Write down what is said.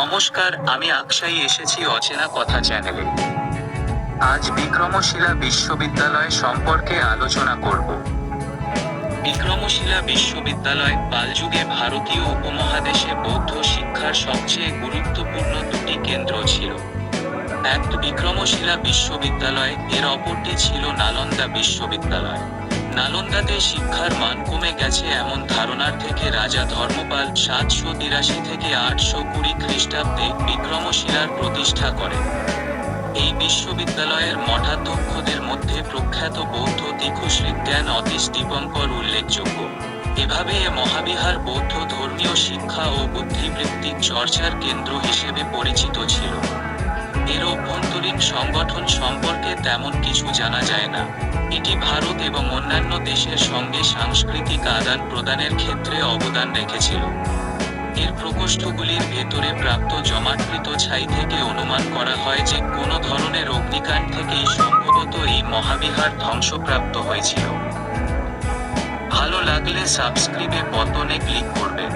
নমস্কার, আমি আকশাই এসেছি অচেনা কথা চ্যানেলে আজ বিক্রমশিলা বিশ্ববিদ্যালয় সম্পর্কে আলোচনা করব। বিক্রমশিলা বিশ্ববিদ্যালয় পালযুগে ভারতীয় উপমহাদেশে বৌদ্ধ শিক্ষার সবচেয়ে গুরুত্বপূর্ণ দুটি কেন্দ্র ছিল। এক বিক্রমশিলা বিশ্ববিদ্যালয়, এর অপরটি ছিল নালন্দা বিশ্ববিদ্যালয়। নালন্দাতে শিক্ষার মান কমে গেছে এমন ধারণার থেকে রাজা ধর্মপাল সাতশো তিরাশি থেকে আটশো কুড়ি খ্রিস্টাব্দে বিক্রমশিলার প্রতিষ্ঠা করেন। এই বিশ্ববিদ্যালয়ের মঠাধ্যক্ষদের মধ্যে প্রখ্যাত বৌদ্ধ দীক্ষশ্রী জ্ঞান অতীশ দীপঙ্কর উল্লেখযোগ্য। এভাবে এ মহাবিহার বৌদ্ধ ধর্মীয় শিক্ষা ও বুদ্ধিবৃত্তিক চর্চার কেন্দ্র হিসেবে পরিচিত ছিল। এর অভ্যন্তরীণ সংগঠন সম্পর্কে তেমন কিছু জানা যায় না। এবং অন্যান্য দেশের সঙ্গে সাংস্কৃতিক আদান প্রদানের ক্ষেত্রে অবদান রেখেছিল। এর প্রকোষ্ঠগুলির ভেতরে প্রাপ্ত জমাকৃত ছাই থেকে অনুমান করা হয় যে কোনো ধরনের অগ্নিকাণ্ড থেকেই সম্ভবত এই মহাবিহার ধ্বংসপ্রাপ্ত হয়েছিল। ভালো লাগলে সাবস্ক্রাইবে বটনে ক্লিক করবেন।